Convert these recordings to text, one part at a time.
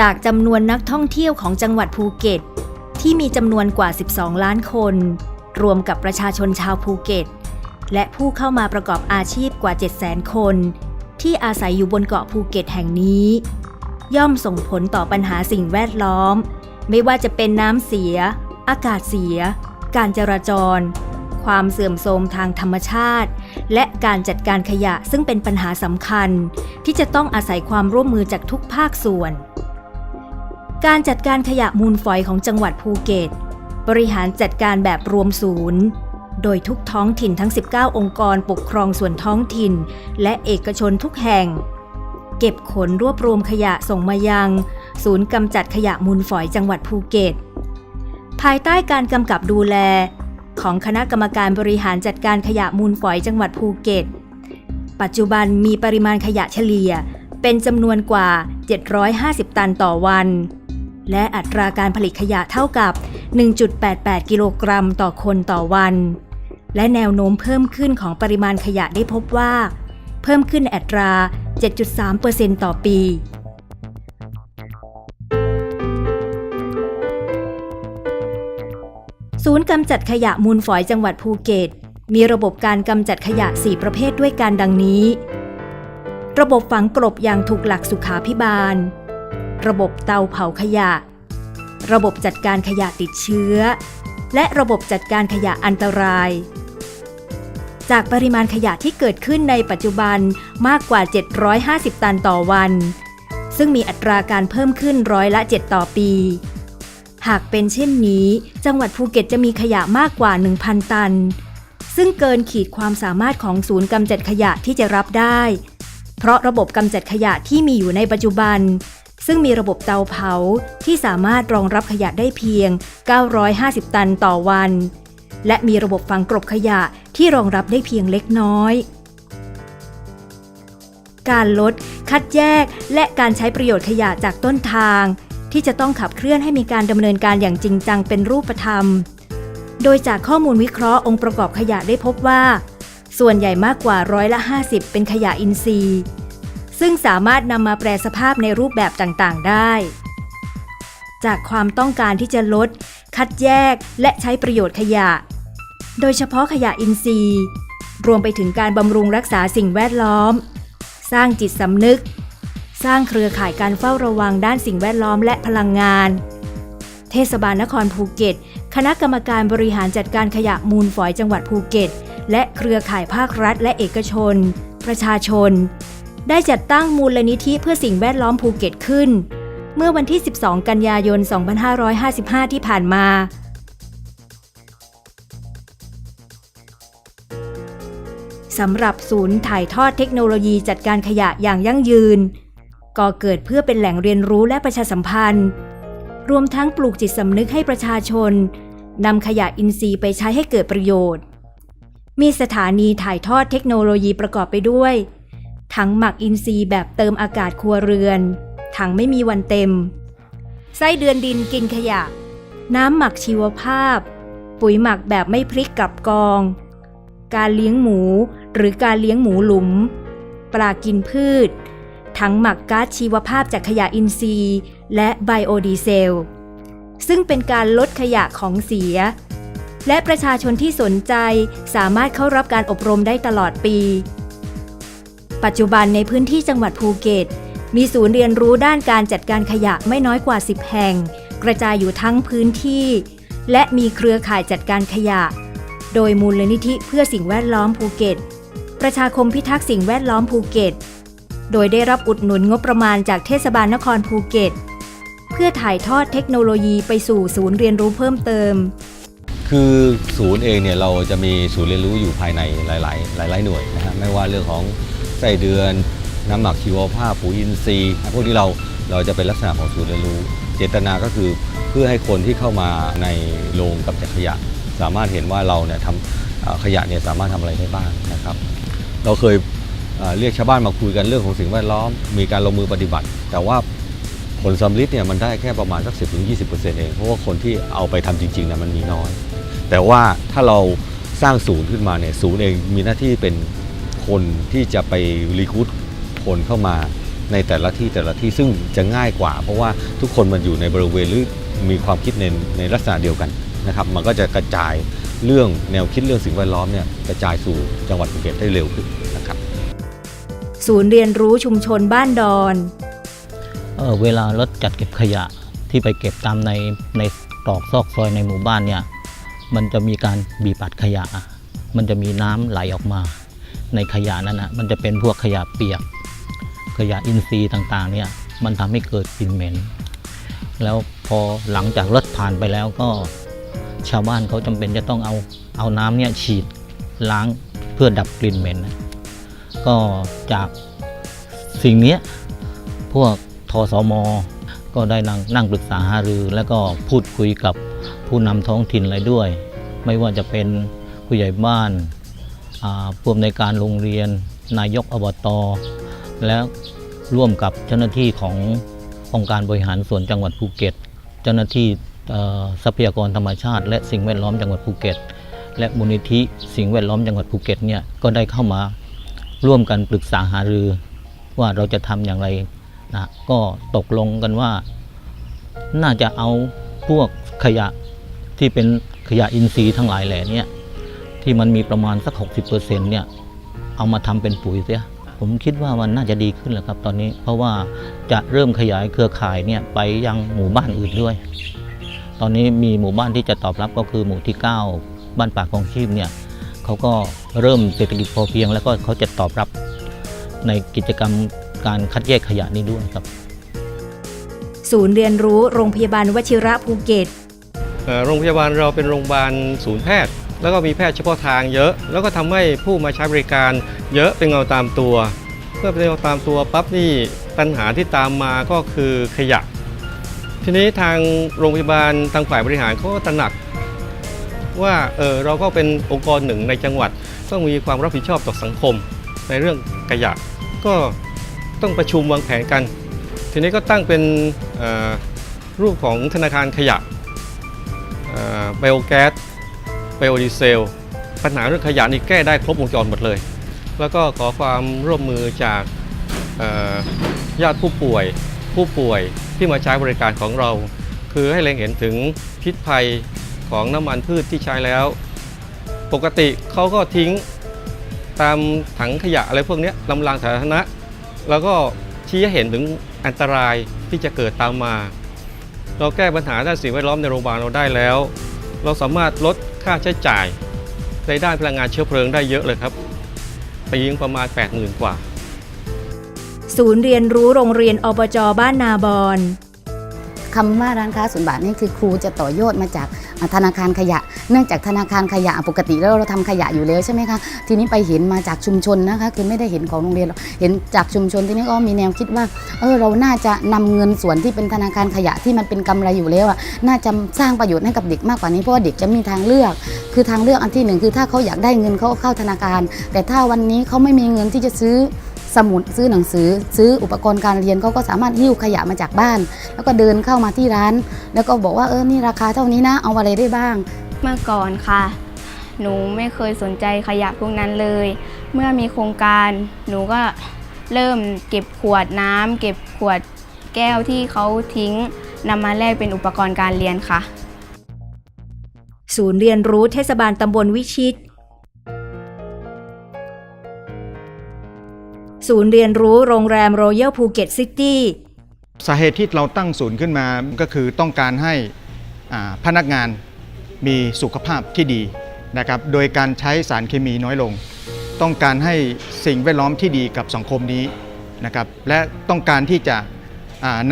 จากจำนวนนักท่องเที่ยวของจังหวัดภูเก็ต ที่มีจำนวนกว่า 12 ล้านคน รวมกับประชาชนชาวภูเก็ต และผู้เข้ามาประกอบอาชีพกว่า 700,000 คน ที่อาศัยอยู่บนเกาะภูเก็ตแห่งนี้ ย่อมส่งผลต่อปัญหาสิ่งแวดล้อม ไม่ว่าจะเป็นน้ำเสีย อากาศเสีย การจราจร ความเสื่อมโทรมทางธรรมชาติ และการจัดการขยะซึ่งเป็นปัญหาสำคัญ ที่จะต้องอาศัยความร่วมมือจากทุกภาคส่วน การจัดการขยะมูลฝอยของจังหวัดภูเก็ต บริหารจัดการแบบรวมศูนย์ โดยทุกท้องถิ่นทั้ง 19 องค์กรปกครองส่วนท้องถิ่น และเอกชนทุกแห่ง เก็บขนรวบรวมขยะส่งมายัง ศูนย์กำจัดขยะมูลฝอยจังหวัดภูเก็ต ภายใต้การกำกับดูแล ของคณะกรรมการบริหารจัดการขยะมูลฝอยจังหวัดภูเก็ต ปัจจุบันมีปริมาณขยะเฉลี่ยเป็นจำนวนกว่า 750 ตันต่อวัน และอัตราการผลิตขยะเท่ากับ 1.88 กิโลกรัมต่อคนต่อวัน และแนวโน้มเพิ่มขึ้นของปริมาณขยะได้พบว่า เพิ่มขึ้นอัตรา 7.3%ต่อปีศูนย์กำจัดขยะมูลฝอยจังหวัดภูเก็ต มีระบบการกำจัดขยะ 4 ประเภทด้วยกันดังนี้ ระบบฝังกลบอย่างถูกหลักสุขาพิบาล ระบบเตาเผาขยะ ระบบจัดการขยะติดเชื้อ และระบบจัดการขยะอันตราย จากปริมาณขยะที่เกิดขึ้นในปัจจุบันมากกว่า 750 ตันต่อวัน ซึ่งมีอัตราการเพิ่มขึ้นร้อยละ 7 ต่อปี หากเป็นเช่นนี้ จังหวัดภูเก็ตจะมีขยะมากกว่า 1,000 ตัน ซึ่งเกินขีดความสามารถของศูนย์กำจัดขยะที่จะรับได้ เพราะระบบกำจัดขยะที่มีอยู่ในปัจจุบัน ซึ่งมีระบบเตาเผาที่สามารถรองรับขยะได้เพียง 950 ตันต่อวัน และมีระบบฝังกลบขยะที่รองรับได้เพียงเล็กน้อย การลด คัดแยก และการใช้ประโยชน์ขยะจากต้นทาง ที่จะต้องขับเคลื่อนให้มีการดำเนินการอย่างจริงจังเป็นรูปธรรม โดยจากข้อมูลวิเคราะห์องค์ประกอบขยะได้พบว่า ส่วนใหญ่มากกว่าร้อยละ 50 เป็นขยะอินทรีย์ ซึ่งสามารถนำมาแปลสภาพในรูปแบบต่างๆ ได้ จากความต้องการที่จะลด คัดแยกและใช้ประโยชน์ขยะ โดยเฉพาะขยะอินทรีย์ รวมไปถึงการบำรุงรักษาสิ่งแวดล้อม สร้างจิตสำนึก สร้างเครือข่ายการเฝ้าระวังด้านสิ่งแวดล้อมและพลังงาน เทศบาลนครภูเก็ต คณะกรรมการบริหารจัดการขยะมูลฝอยจังหวัดภูเก็ต และเครือข่ายภาครัฐและเอกชน ประชาชน ได้จัดตั้งมูลนิธิเพื่อสิ่งแวดล้อมภูเก็ตขึ้น เมื่อวันที่ 12 กันยายน 2555 ที่ผ่านมา สำหรับศูนย์ถ่ายทอดเทคโนโลยีจัดการขยะอย่างยั่งยืน ก่อเกิดเพื่อเป็นแหล่งเรียนรู้และประชาสัมพันธ์ รวมทั้งปลูกจิตสำนึกให้ประชาชนนำขยะอินทรีย์ไปใช้ให้เกิดประโยชน์ มีสถานีถ่ายทอดเทคโนโลยีประกอบไปด้วย ถังหมักอินทรีย์แบบเติมอากาศครัวเรือน ถังไม่มีวันเต็ม ไส้เดือนดินกินขยะ น้ำหมักชีวภาพ ปุ๋ยหมักแบบไม่พลิกกลับกอง การเลี้ยงหมูหรือการเลี้ยงหมูหลุม ปลากินพืช ถังหมักก๊าซชีวภาพจากขยะอินทรีย์ และไบโอดีเซล ซึ่งเป็นการลดขยะของเสีย และประชาชนที่สนใจสามารถเข้ารับการอบรมได้ตลอดปี ปัจจุบันในพื้นที่จังหวัดภูเก็ต มีศูนย์เรียนรู้ด้านการจัดการขยะไม่น้อยกว่า 10 แห่ง กระจายอยู่ทั้งพื้นที่ และมีเครือข่ายจัดการขยะ โดยมูลนิธิเพื่อสิ่งแวดล้อมภูเก็ต ประชาคมพิทักษ์สิ่งแวดล้อมภูเก็ต โดยได้รับอุดหนุนงบประมาณจากเทศบาลนครภูเก็ต เพื่อถ่ายทอดเทคโนโลยีไปสู่ศูนย์เรียนรู้เพิ่มเติมคือศูนย์เองเนี่ยเราจะมีศูนย์เรียนรู้อยู่ภายในหลาย ๆ หลาย ๆ หน่วยนะฮะไม่ว่าเรื่องของ ไส้เดือน น้ำหมักชีวภาพปุ๋ยอินทรีย์พวกนี้เราเราจะเป็นลักษณะของศูนย์เรียนรู้ เจตนาก็คือเพื่อให้คนที่เข้ามาในโรงกับจัดขยะ สามารถเห็นว่าเราเนี่ยทำขยะเนี่ยสามารถทำอะไรได้บ้างนะครับ เราเคยเรียกชาวบ้านมาคุยกันเรื่องของสิ่งแวดล้อมมีการลงมือปฏิบัติ แต่ว่าผลสำลิดเนี่ยมันได้แค่ประมาณสัก 10-20%เอง เพราะว่าคนที่เอาไปทำจริงๆนะมันมีน้อย แต่ว่าถ้าเราสร้างศูนย์ขึ้นมาเนี่ยศูนย์เองมีหน้าที่เป็น คนที่จะไปรีคูดคนเข้ามาในแต่ละที่แต่ละที่ซึ่งจะง่ายกว่า เพราะว่าทุกคนมันอยู่ในบริเวณหรือมีความคิดในในลักษณะเดียวกันนะครับ มันก็จะกระจายเรื่องแนวคิดเรื่องสิ่งแวดล้อมเนี่ยกระจายสู่จังหวัดภูเก็ตได้เร็วขึ้นนะครับ ศูนย์เรียนรู้ชุมชนบ้านดอนเอ่อเวลารถจัดเก็บขยะที่ไปเก็บตามในในตรอกซอกซอยในหมู่บ้านเนี่ยมันจะมีการบีบอัดขยะ มันจะมีน้ำไหลออกมา ในขยะนั้นนะมันจะเป็นพวกขยะเปียก ขยะอินทรีย์ต่างๆเนี่ยมันทำให้เกิดกลิ่นเหม็น แล้วพอหลังจากรถผ่านไปแล้วก็ชาวบ้านเขาจำเป็นจะต้องเอาเอาน้ำเนี่ยฉีดล้างเพื่อดับกลิ่นเหม็นนะก็จากสิ่งนี้พวกทสมก็ได้นั่งนั่งปรึกษาหารือ แล้วก็พูดคุยกับผู้นำท้องถิ่นอะไรด้วย ไม่ว่าจะเป็นผู้ใหญ่บ้าน ผู้อำนวยการโรงเรียน นายกอบตและร่วมกับเจ้าหน้าที่ขององค์การบริหารส่วนจังหวัดภูเก็ต เจ้าหน้าที่ทรัพยากรธรรมชาติ และสิ่งแวดล้อมจังหวัดภูเก็ต และมูลนิธิสิ่งแวดล้อมจังหวัดภูเก็ตเนี่ยก็ได้เข้ามาร่วมกันปรึกษาหารือว่าเราจะทำอย่างไรนะก็ตกลงกันว่า น่าจะเอาพวกขยะที่เป็นขยะอินทรีย์ทั้งหลายแหล่เนี่ย ที่มันมีประมาณสัก 60%เนี่ยเอามาทำเป็นปุ๋ยเสียผมคิดว่ามันน่าจะดีขึ้นแล้วครับตอนนี้ เพราะว่าจะเริ่มขยายเครือข่ายเนี่ยไปยังหมู่บ้านอื่นด้วย ตอนนี้มีหมู่บ้านที่จะตอบรับก็คือหมู่ที่ 9 บ้านปากของชีพเนี่ยเขาก็เริ่มเศรษฐกิจพอเพียง แล้วก็เขาจะตอบรับในกิจกรรมการคัดแยกขยะนี้ด้วยครับ ศูนย์เรียนรู้โรงพยาบาลวชิระภูเก็ตเอ่อโรงพยาบาลเราเป็นโรงพยาบาลศูนย์แพทย์ แล้วก็มีแพทย์เฉพาะทางเยอะ แล้วก็ทำให้ผู้มาใช้บริการเยอะเป็นเงาตามตัว เมื่อเป็นเงาตามตัวปั๊บนี่ปัญหาที่ตามมาก็คือขยะ ทีนี้ทางโรงพยาบาลทางฝ่ายบริหารเขาก็ตระหนัก ว่าเออเราก็เป็นองค์กรหนึ่งในจังหวัด ต้องมีความรับผิดชอบต่อสังคม ในเรื่องขยะ ก็ต้องประชุมวางแผนกัน ทีนี้ก็ตั้งเป็นรูปของธนาคารขยะไบโอแก๊ส ไบโอดีเซล ปัญหาเรื่องขยะนี่แก้ได้ครบวงจรหมดเลย แล้วก็ขอความร่วมมือจากญาติผู้ป่วย ผู้ป่วยที่มาใช้บริการของเรา คือให้เล็งเห็นถึงพิษภัยของน้ำมันพืชที่ใช้แล้ว ปกติเขาก็ทิ้งตามถังขยะอะไรพวกนี้ลำรางสาธารณะ แล้วก็ชี้ให้เห็นถึงอันตรายที่จะเกิดตามมา เราแก้ปัญหาด้านสิ่งแวดล้อมในโรงพยาบาลเราได้แล้ว เราสามารถลด ค่าใช้จ่ายในด้านพลังงานเชื้อเพลิงได้เยอะเลยครับปีนึงประมาณ 80,000 กว่า ศูนย์เรียนรู้โรงเรียนอบจบ้านนาบอนคำว่าร้านค้าศูนย์บาทนี่คือครูจะต่อยอดมาจากอ่า ธนาคารขยะ เนื่องจากธนาคารขยะปกติแล้วเราทำขยะอยู่แล้วใช่ไหมคะทีนี้ไปเห็นมาจากชุมชนนะคะคือไม่ได้เห็นของโรงเรียนหรอกเห็นจากชุมชนทีนี้ก็มีแนวคิดว่าเออเราน่าจะนำเงินส่วนที่เป็นธนาคารขยะที่มันเป็นกำไรอยู่แล้วอะน่าจะสร้างประโยชน์ให้กับเด็กมากกว่านี้เพราะว่าเด็กจะมีทางเลือก คือทางเลือกอันที่หนึ่งคือถ้าเขาอยากได้เงินเขาเข้าธนาคาร แต่ถ้าวันนี้เขาไม่มีเงินที่จะซื้อ สมุดซื้อหนังสือ ซื้ออุปกรณ์การเรียนเขาก็สามารถหิ้วขยะมาจากบ้าน แล้วก็เดินเข้ามาที่ร้าน แล้วก็บอกว่าเออนี่ราคาเท่านี้นะเอาอะไรได้บ้าง เมื่อก่อนค่ะ หนูไม่เคยสนใจขยะพวกนั้นเลย เมื่อมีโครงการหนูก็เริ่มเก็บขวดน้ำเก็บขวดแก้วที่เขาทิ้งนำมาแลกเป็นอุปกรณ์การเรียนค่ะ ศูนย์เรียนรู้เทศบาลตำบลวิชิต ศูนย์เรียนรู้โรงแรมโรยัลภูเก็ตซิตี้สาเหตุที่เราตั้งศูนย์ขึ้นมาก็คือต้องการให้พนักงานมีสุขภาพที่ดีนะครับ โดยการใช้สารเคมีน้อยลง ต้องการให้สิ่งแวดล้อมที่ดีกับสังคมนี้นะครับ และต้องการที่จะ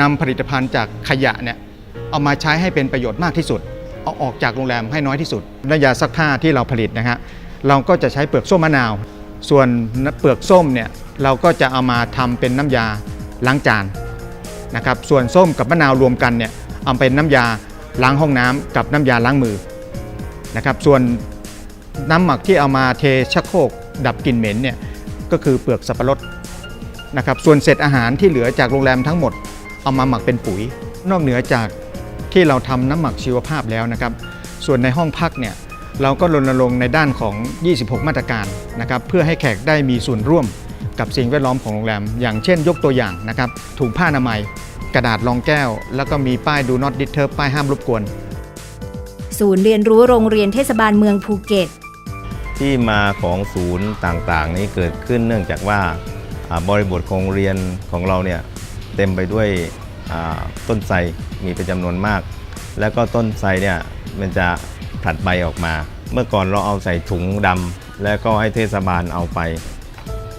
นำผลิตภัณฑ์จากขยะเนี่ยเอามาใช้ให้เป็นประโยชน์มากที่สุด เอาออกจากโรงแรมให้น้อยที่สุดน้ำยาซักผ้าที่เราผลิตนะฮะเราก็จะใช้เปลือกส้มมะนาว ส่วนเปลือกส้มเนี่ยเราก็จะเอามาทำเป็นน้ำยาล้างจานนะครับ ส่วนส้มกับมะนาวรวมกันเนี่ยเอาเป็นน้ำยาล้างห้องน้ำกับน้ำยาล้างมือนะครับ ส่วนน้ำหมักที่เอามาเทชักโครกดับกลิ่นเหม็นเนี่ยก็คือเปลือกสับปะรดนะครับ ส่วนเศษอาหารที่เหลือจากโรงแรมทั้งหมดเอามาหมักเป็นปุ๋ย นอกเหนือจากที่เราทำน้ำหมักชีวภาพแล้วนะครับ ส่วนในห้องพักเนี่ย เราก็รณรงค์ในด้านของ 26 มาตรการนะครับเพื่อให้แขกได้มีส่วนร่วมกับสิ่งแวดล้อมของโรงแรม อย่างเช่นยกตัวอย่างนะครับถุงผ้าอนามัย กระดาษรองแก้ว แล้วก็มีป้าย do not disturb ป้ายห้ามรบกวน ศูนย์เรียนรู้โรงเรียนเทศบาลเมืองภูเก็ต ที่มาของศูนย์ต่างๆ นี้เกิดขึ้นเนื่องจากว่าอ่าบริบทของโรงเรียนของเราเนี่ยเต็มไปด้วยอ่าต้นไทรมีเป็นจำนวนมาก แล้วก็ต้นไทรเนี่ยมันจะ ผลัดใบออกมา เมื่อก่อนเราเอาใส่ถุงดำแล้วก็ให้เทศบาลเอาไป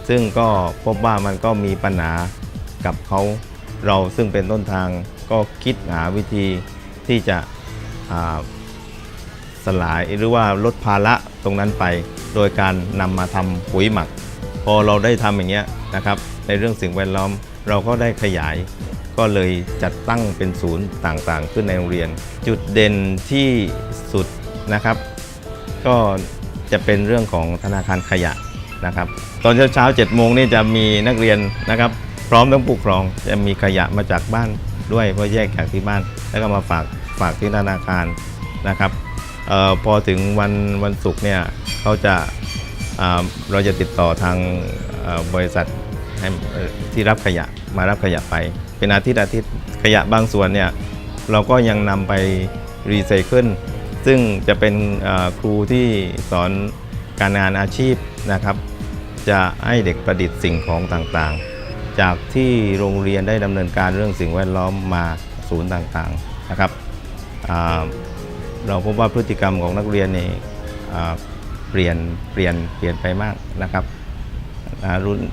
ซึ่งก็พบว่ามันก็มีปัญหากับเขาเราซึ่งเป็นต้นทางก็คิดหาวิธีที่จะสลายหรือว่าลดภาระตรงนั้นไป โดยการนำมาทำปุ๋ยหมัก พอเราได้ทำอย่างเงี้ยนะครับ ในเรื่องสิ่งแวดล้อมเราก็ได้ขยาย ก็เลยจัดตั้งเป็นศูนย์ต่างๆ ขึ้นในโรงเรียน จุดเด่นที่สุด นะครับ ก็จะเป็นเรื่องของธนาคารขยะนะครับ ตอนเช้าๆ7โมงนี่จะมีนักเรียนนะครับ พร้อมทั้งผู้ปกครองจะมีขยะมาจากบ้านด้วยเพราะแยกจากที่บ้าน แล้วก็มาฝากฝากที่ธนาคารนะครับออพอถึงวันวันศุกร์เนี่ยเขาจะเราจะติดต่อทางบริษัทที่รับขยะมารับขยะไป เป็นอาทิตย์อาทิตย์ขยะบางส่วนเนี่ยเราก็ยังนำไปรีไซเคิล ซึ่งจะเป็นครูที่สอนการงานอาชีพนะครับ จะให้เด็กประดิษฐ์สิ่งของต่างๆ จากที่โรงเรียนได้ดำเนินการเรื่องสิ่งแวดล้อมมาศูนย์ต่างๆนะครับเราพบว่าพฤติกรรมของนักเรียนนี่เปลี่ยนเปลี่ยนเปลี่ยนไปมากนะครับ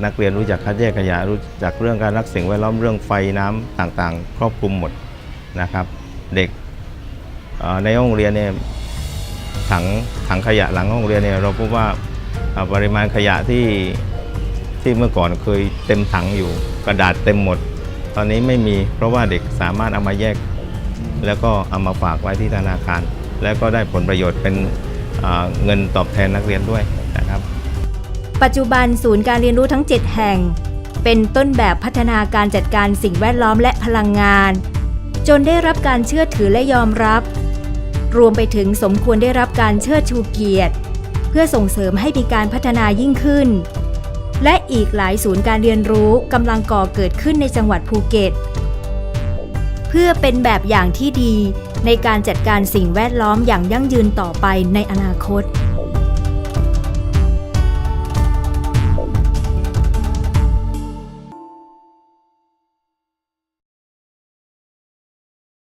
นักเรียนรู้จักคัดแยกขยะรู้จักเรื่องการรักสิ่งแวดล้อมเรื่องไฟน้ำต่างๆ ครอบคลุมหมดนะครับ เด็ก ในห้องเรียนเนี่ยถังถังขยะหลังห้องเรียนเนี่ยเราพบว่าปริมาณขยะที่ที่เมื่อก่อนเคยเต็มถังอยู่ กระดาษเต็มหมด ตอนนี้ไม่มีเพราะว่าเด็กสามารถเอามาแยก แล้วก็เอามาฝากไว้ที่ธนาคาร แล้วก็ได้ผลประโยชน์เป็นเงินตอบแทนนักเรียนด้วยนะครับ ปัจจุบันศูนย์การเรียนรู้ทั้ง 7 แห่ง เป็นต้นแบบพัฒนาการจัดการสิ่งแวดล้อมและพลังงาน จนได้รับการเชื่อถือและยอมรับ รวมไปถึงสมควรได้รับการเชิดชูเกียรติ เพื่อส่งเสริมให้มีการพัฒนายิ่งขึ้น และอีกหลายศูนย์การเรียนรู้กำลังก่อเกิดขึ้นในจังหวัดภูเก็ต เพื่อเป็นแบบอย่างที่ดีในการจัดการสิ่งแวดล้อมอย่างยั่งยืนต่อไปในอนาคต